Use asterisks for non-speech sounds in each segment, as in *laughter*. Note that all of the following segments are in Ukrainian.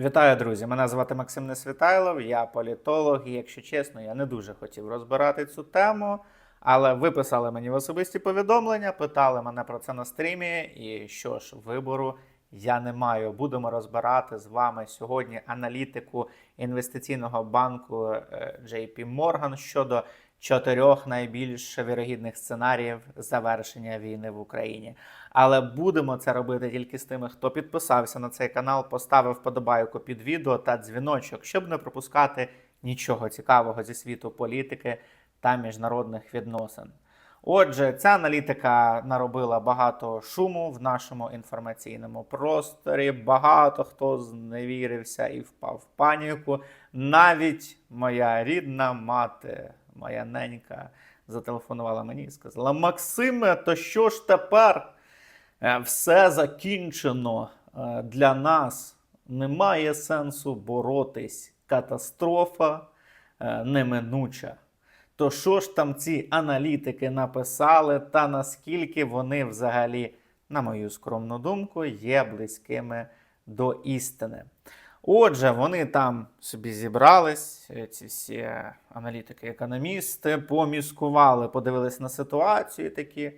Вітаю, друзі! Мене звати Максим Несвітайлов, я політолог, і якщо чесно, я не дуже хотів розбирати цю тему, але ви писали мені в особисті повідомлення, питали мене про це на стрімі. І що ж, вибору я не маю. Будемо розбирати з вами сьогодні аналітику інвестиційного банку е, JP Morgan щодо чотирьох найбільш вірогідних сценаріїв завершення війни в Україні. Але будемо це робити тільки з тими, хто підписався на цей канал, поставив вподобайку під відео та дзвіночок, щоб не пропускати нічого цікавого зі світу політики та міжнародних відносин. Отже, ця аналітика наробила багато шуму в нашому інформаційному просторі. Багато хто зневірився і впав в паніку. Навіть моя рідна мати, моя ненька, зателефонувала мені і сказала: Максиме, то що ж тепер? Е, Все закінчено Е, для нас. Немає сенсу боротись. Катастрофа е, неминуча. То що ж там ці аналітики написали, та наскільки вони взагалі, на мою скромну думку, є близькими до істини? Отже, вони там собі зібрались, ці всі е, аналітики-економісти, поміскували, подивились на ситуацію такі.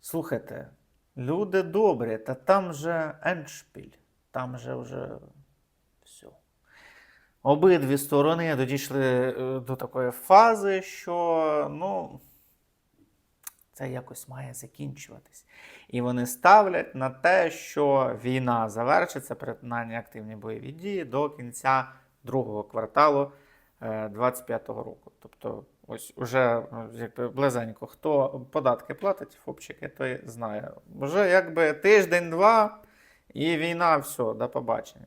Слухайте, люди добрі, та там же еншпіль, там же вже все. Обидві сторони дійшли е, до такої фази, що ну, це якось має закінчуватись. І вони ставлять на те, що війна завершиться, перетинання активні бойові дії до кінця другого кварталу 25-го року. Тобто, ось уже ну, якби близенько, хто податки платить, фопчики, той знає. Вже якби тиждень-два, і війна, все, до побачення.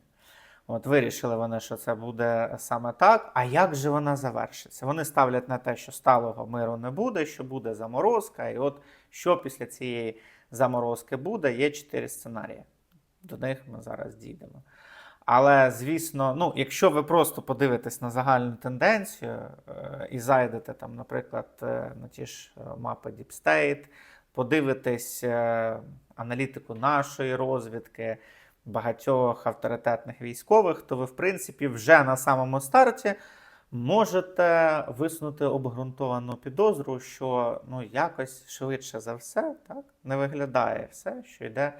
От вирішили вони, що це буде саме так. А як же вона завершиться? Вони ставлять на те, що сталого миру не буде, що буде заморозка. І от що після цієї заморозки буде, є чотири сценарії. До них ми зараз дійдемо. Але, звісно, ну, якщо ви просто подивитесь на загальну тенденцію е, і зайдете, там, наприклад, е, на ті ж е, мапи Deep State, подивитесь аналітику нашої розвідки, багатьох авторитетних військових, то ви, в принципі, вже на самому старті можете висунути обґрунтовану підозру, що ну, якось швидше за все так, не виглядає все, що йде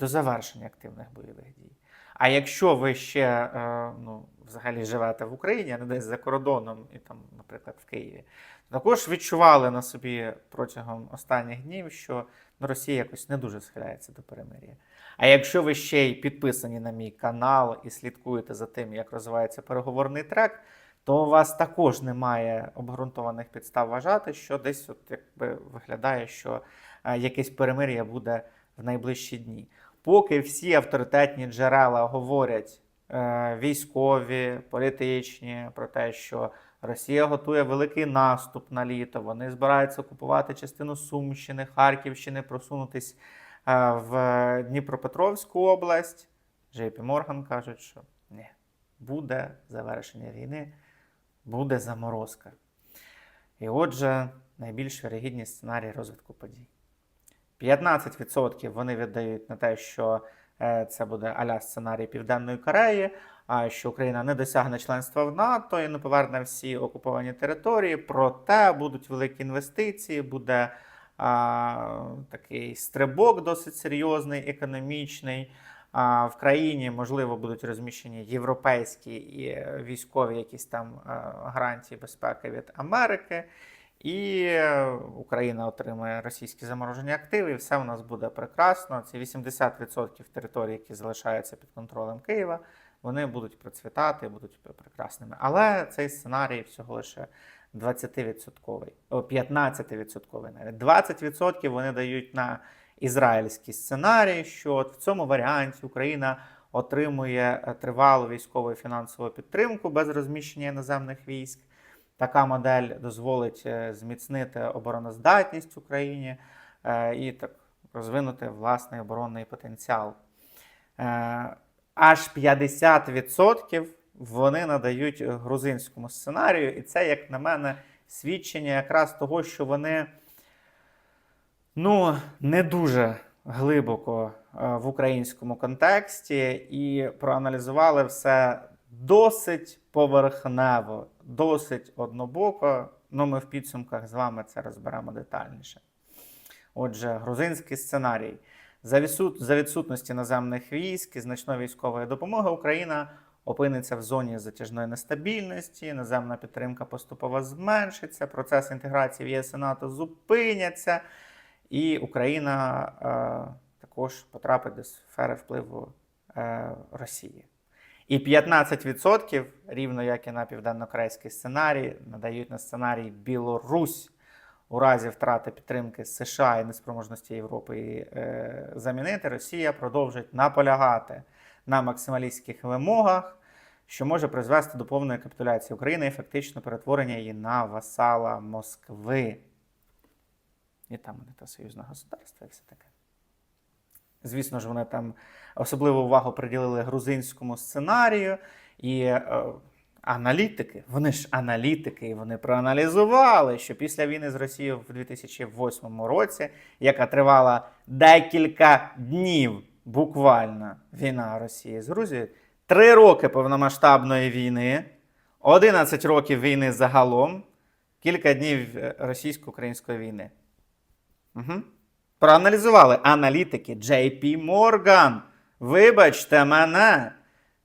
до завершення активних бойових дій. А якщо ви ще е, ну, взагалі живете в Україні, а не десь за кордоном, і там, наприклад, в Києві, також відчували на собі протягом останніх днів, що ну, Росія якось не дуже схиляється до перемир'я. А якщо ви ще й підписані на мій канал і слідкуєте за тим, як розвивається переговорний трек, то у вас також немає обґрунтованих підстав вважати, що десь от якби виглядає, що е, якесь перемир'я буде в найближчі дні. Поки всі авторитетні джерела говорять е, військові, політичні про те, що Росія готує великий наступ на літо, вони збираються окупувати частину Сумщини, Харківщини, просунутись е, в Дніпропетровську область. JP Morgan кажуть, що ні, буде завершення війни, буде заморозка. І отже, найбільш вірогідні сценарії розвитку подій. 15% вони віддають на те, що е, це буде аля сценарій Південної Кореї, що Україна не досягне членства в НАТО і не поверне всі окуповані території. Проте будуть великі інвестиції, буде а, такий стрибок досить серйозний, економічний. А в країні можливо будуть розміщені європейські і військові якісь там гарантії безпеки від Америки. І Україна отримає російські заморожені активи, і все у нас буде прекрасно. Ці 80% територій, які залишаються під контролем Києва, вони будуть процвітати, будуть прекрасними. Але цей сценарій всього лише 20%, 15% навіть. 20% вони дають на ізраїльський сценарій, що от в цьому варіанті Україна отримує е, тривалу військову і фінансову підтримку без розміщення іноземних військ. Така модель дозволить е, зміцнити обороноздатність Україні е, і так розвинути власний оборонний потенціал. Е, Аж 50% вони надають грузинському сценарію, і це, як на мене, свідчення якраз того, що вони ну, не дуже глибоко в українському контексті і проаналізували все досить поверхнево, досить однобоко. Ну, ми в підсумках з вами це розберемо детальніше. Отже, грузинський сценарій. За, відсут... За відсутності наземних військ і значної військової допомоги Україна опиниться в зоні затяжної нестабільності, наземна підтримка поступово зменшиться, процес інтеграції в ЄС і НАТО зупиняться, і Україна е, також потрапить до сфери впливу е, Росії. І 15%, рівно як і на південнокорейський сценарій, надають на сценарій Білорусь у разі втрати підтримки США і неспроможності Європи е, замінити, Росія продовжить наполягати на максималістських вимогах, що може призвести до повної капітуляції України і фактично перетворення її на васала Москви. І там вони та союзне государство і все таке. Звісно ж, вони там особливу увагу приділили грузинському сценарію і е, аналітики, вони ж аналітики, і вони проаналізували, що після війни з Росією в 2008 році, яка тривала декілька днів, буквально війна Росії з Грузією, три роки повномасштабної війни, 11 років війни загалом, кілька днів е, російсько-української війни. Угу. Проаналізували аналітики JP Morgan. Вибачте мене,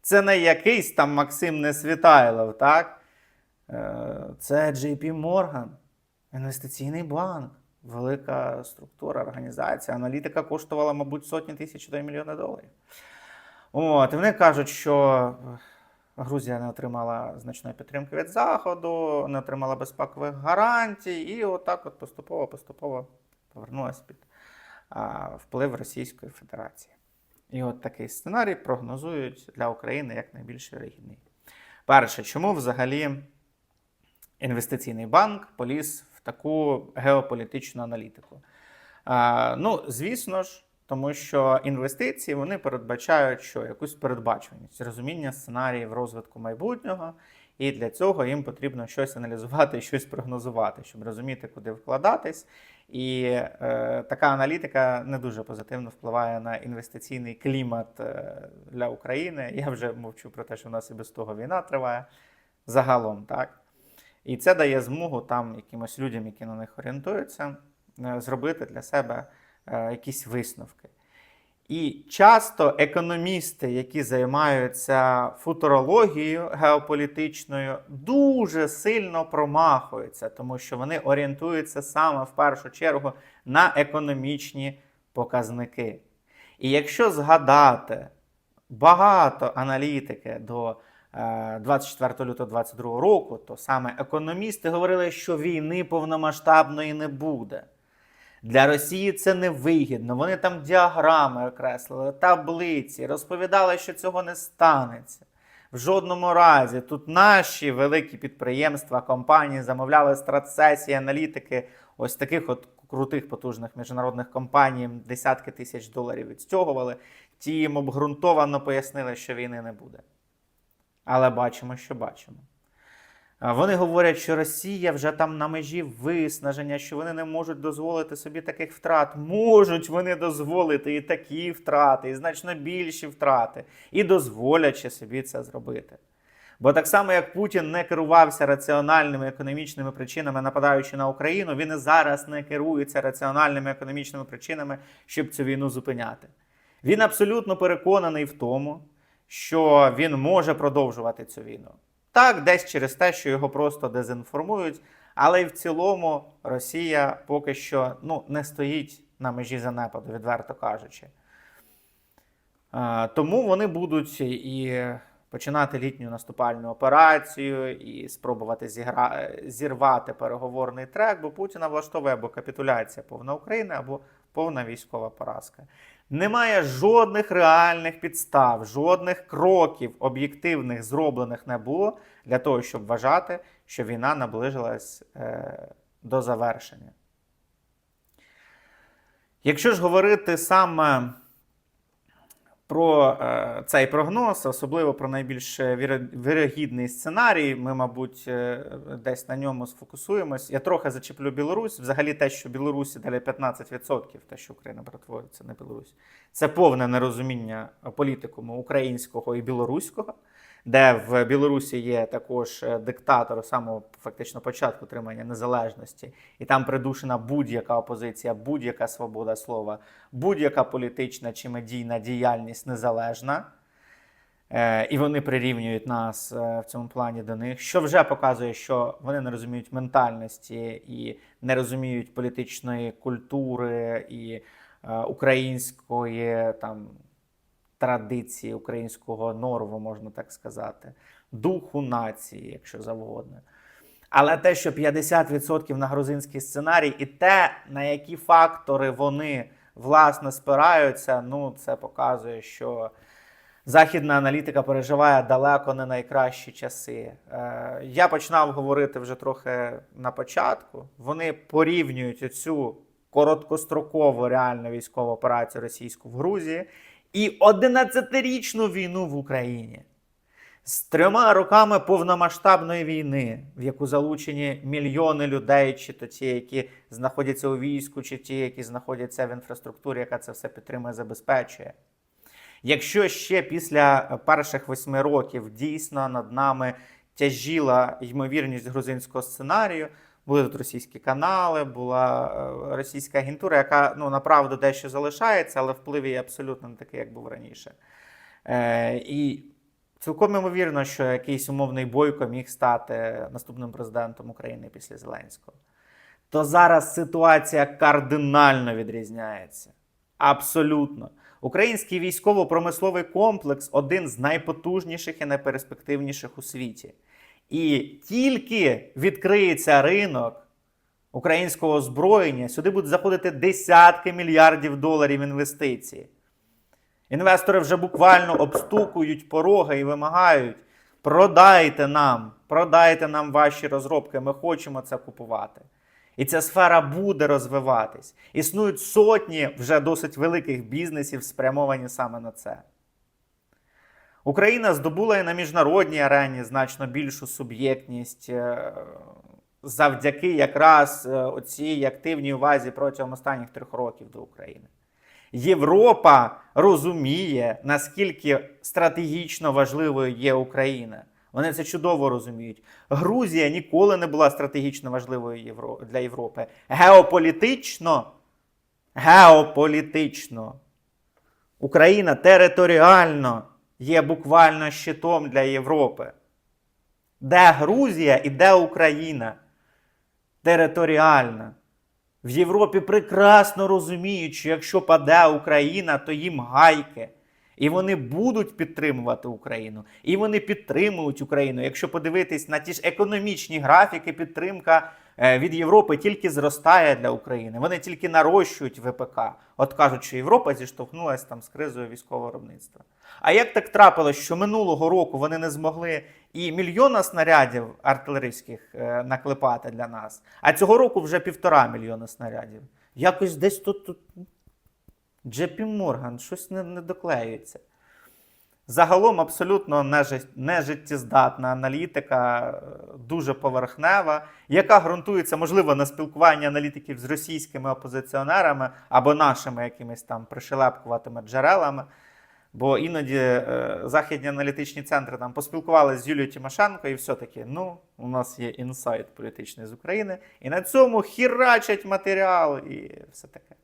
це не якийсь там Максим Несвітайлов, так? Е, Це JP Morgan, інвестиційний банк, велика структура, організація. Аналітика коштувала, мабуть, сотні тисяч до мільйона доларів. От, і вони кажуть, що Грузія не отримала значної підтримки від Заходу, не отримала безпекових гарантій, і отак от поступово-поступово повернулася під а, вплив Російської Федерації. І от такий сценарій прогнозують для України як найбільш вірогідний. Перше, чому взагалі інвестиційний банк поліз в таку геополітичну аналітику? А, ну, звісно ж, тому що інвестиції вони передбачають що якусь передбачуваність, розуміння сценаріїв розвитку майбутнього. І для цього їм потрібно щось аналізувати *laughs* щось прогнозувати, щоб розуміти, куди вкладатись. І е, така аналітика не дуже позитивно впливає на інвестиційний клімат е, для України. Я вже мовчу про те, що в нас і без того війна триває загалом, так. І це дає змогу там якимось людям, які на них орієнтуються, е, зробити для себе е, якісь висновки. І часто економісти, які займаються футурологією геополітичною, дуже сильно промахуються, тому що вони орієнтуються саме в першу чергу на економічні показники. І якщо згадати багато аналітики до 24 е, лютого 2022 року, то саме економісти говорили, що війни повномасштабної не буде. Для Росії це невигідно. Вони там діаграми окреслили, таблиці, розповідали, що цього не станеться. В жодному разі тут наші великі підприємства, компанії замовляли стратсесії, аналітики ось таких от крутих потужних міжнародних компаній, десятки тисяч доларів відстягували. Ті їм обґрунтовано пояснили, що війни не буде. Але бачимо, що бачимо. Вони говорять, що Росія вже там на межі виснаження, що вони не можуть дозволити собі таких втрат. Можуть вони дозволити і такі втрати, і значно більші втрати, і дозволячи собі це зробити. Бо так само, як Путін не керувався раціональними економічними причинами, нападаючи на Україну, він і зараз не керується раціональними економічними причинами, щоб цю війну зупиняти. Він абсолютно переконаний в тому, що він може продовжувати цю війну. Так, десь через те, що його просто дезінформують. Але й в цілому Росія поки що ну, не стоїть на межі занепаду, відверто кажучи. Тому вони будуть і починати літню наступальну операцію, і спробувати зігра... зірвати переговорний трек, бо Путіна влаштовує або капітуляція повна України, або повна військова поразка. Немає жодних реальних підстав, жодних кроків об'єктивних зроблених не було для того, щоб вважати, що війна наближилась е, до завершення. Якщо ж говорити саме про е, цей прогноз, особливо про найбільш е, вірогідний сценарій. Ми, мабуть, е, десь на ньому сфокусуємось. Я трохи зачеплю Білорусь. Взагалі, те, що Білорусі далі 15%, те, що Україна перетворюється на Білорусь, це повне нерозуміння політикуму українського і білоруського. Де в Білорусі є також е, диктатор самого фактично початку отримання незалежності, і там придушена будь-яка опозиція, будь-яка свобода слова, будь-яка політична чи медійна діяльність незалежна. Е, і вони прирівнюють нас е, в цьому плані до них, що вже показує, що вони не розуміють ментальності і не розуміють політичної культури і української там традиції, українського норву, можна так сказати, духу нації, якщо завгодно. Але те, що 50% на грузинський сценарій, і те, на які фактори вони власне спираються, ну це показує, що західна аналітика переживає далеко не найкращі часи. Е, я починав говорити вже трохи на початку. Вони порівнюють цю короткострокову реальну військову операцію російську в Грузії і 11-річну війну в Україні з трьома роками повномасштабної війни, в яку залучені мільйони людей, чи то ті, які знаходяться у війську, чи ті, які знаходяться в інфраструктурі, яка це все підтримує, забезпечує. Якщо ще після перших восьми років дійсно над нами тяжіла ймовірність грузинського сценарію, були тут російські канали, була е, російська агентура, яка ну направду дещо залишається, але вплив її абсолютно не такий, як був раніше. Е, і цілком ймовірно, що якийсь умовний бойко міг стати наступним президентом України після Зеленського. То зараз ситуація кардинально відрізняється. Абсолютно. Український військово-промисловий комплекс один з найпотужніших і найперспективніших у світі. І тільки відкриється ринок українського озброєння, сюди будуть заходити десятки мільярдів доларів інвестицій. Інвестори вже буквально обстукують пороги і вимагають: продайте нам, продайте нам ваші розробки, ми хочемо це купувати. І ця сфера буде розвиватись. Існують сотні вже досить великих бізнесів, спрямовані саме на це. Україна здобула і на міжнародній арені значно більшу суб'єктність е, завдяки якраз е, оцій активній увазі протягом останніх трьох років до України. Європа розуміє, наскільки стратегічно важливою є Україна. Вони це чудово розуміють. Грузія ніколи не була стратегічно важливою для Європи. Геополітично, геополітично. Україна територіально є буквально щитом для Європи. Де Грузія і де Україна? Територіальна. В Європі прекрасно розуміють, що якщо паде Україна, то їм гайки. І вони будуть підтримувати Україну. І вони підтримують Україну. Якщо подивитись на ті ж економічні графіки, підтримка від Європи тільки зростає для України. Вони тільки нарощують ВПК. От кажуть, що Європа зіштовхнулася там з кризою військового виробництва. А як так трапилось, що минулого року вони не змогли і мільйона снарядів артилерійських е, наклепати для нас, а цього року вже півтора мільйона снарядів. Якось десь тут, тут Джепі Морган, щось не, не доклеюється. Загалом абсолютно нежиттєздатна аналітика, е, дуже поверхнева, яка ґрунтується, можливо, на спілкуванні аналітиків з російськими опозиціонерами або нашими якимись там пришелепкуватими джерелами. Бо іноді е, західні аналітичні центри там поспілкувалися з Юлією Тимошенко, і все-таки, ну, у нас є інсайт політичний з України, і на цьому хірачать матеріал і все таке.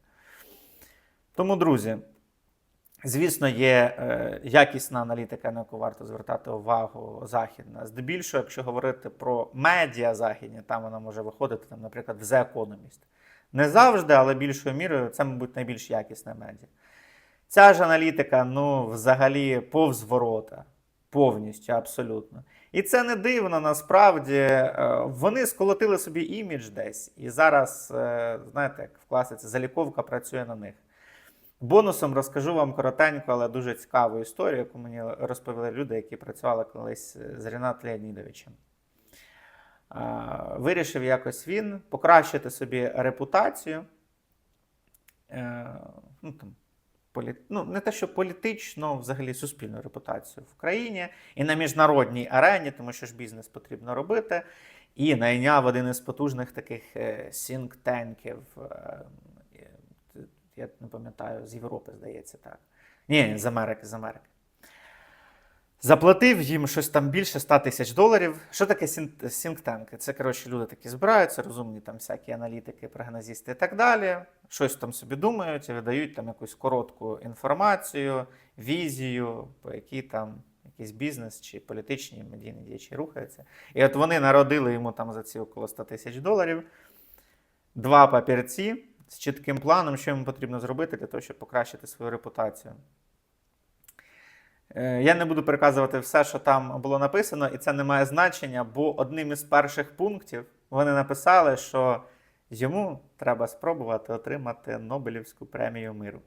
Тому, друзі, звісно, є е, якісна аналітика, на яку варто звертати увагу західна. Здебільшого, якщо говорити про медіа західні, там вона може виходити, там, наприклад, в The Economist. Не завжди, але більшою мірою це, мабуть, найбільш якісне медіа. Ця ж аналітика, ну, взагалі, повз ворота. Повністю, абсолютно. І це не дивно, насправді. Е, Вони сколотили собі імідж десь. І зараз, е, знаєте, як в класиці, заліковка працює на них. Бонусом розкажу вам коротенько, але дуже цікаву історію, яку мені розповіли люди, які працювали колись з Рінатом Леонідовичем. Вирішив якось він покращити собі репутацію. Е, ну, там, ну, не те, що політично, взагалі суспільну репутацію в країні і на міжнародній арені, тому що ж бізнес потрібно робити. І найняв один із потужних таких е, сінк-тенків. Я не пам'ятаю, з Європи, здається, так. Ні, з Америки, з Америки. Заплатив їм щось там більше 100 тисяч доларів. Що таке сінктенки? Це, коротше, люди такі збираються, розумні там всякі аналітики, прогнозісти і так далі. Щось там собі думають видають там якусь коротку інформацію, візію, по якій там якийсь бізнес чи політичні медійні діячі рухаються. І от вони народили йому там за ці около 100 тисяч доларів два папірці з чітким планом, що йому потрібно зробити для того, щоб покращити свою репутацію. Е, Я не буду переказувати все, що там було написано, і це не має значення, бо одним із перших пунктів вони написали, що йому треба спробувати отримати Нобелівську премію миру.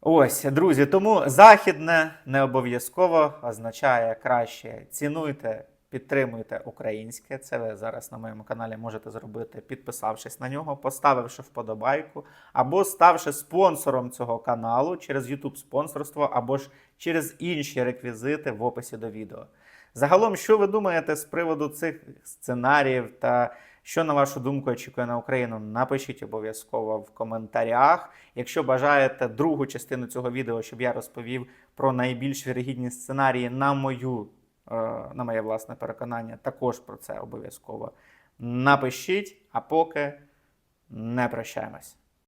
Ось, друзі, тому західне не обов'язково означає краще цінуйте, підтримуйте українське. Це ви зараз на моєму каналі можете зробити, підписавшись на нього, поставивши вподобайку, або ставши спонсором цього каналу через YouTube спонсорство, або ж через інші реквізити в описі до відео. Загалом, що ви думаєте з приводу цих сценаріїв та що, на вашу думку, очікує на Україну? Напишіть обов'язково в коментарях. Якщо бажаєте другу частину цього відео, щоб я розповів про найбільш вірогідні сценарії на мою, на моє власне переконання, також про це обов'язково напишіть. А поки не прощаємось.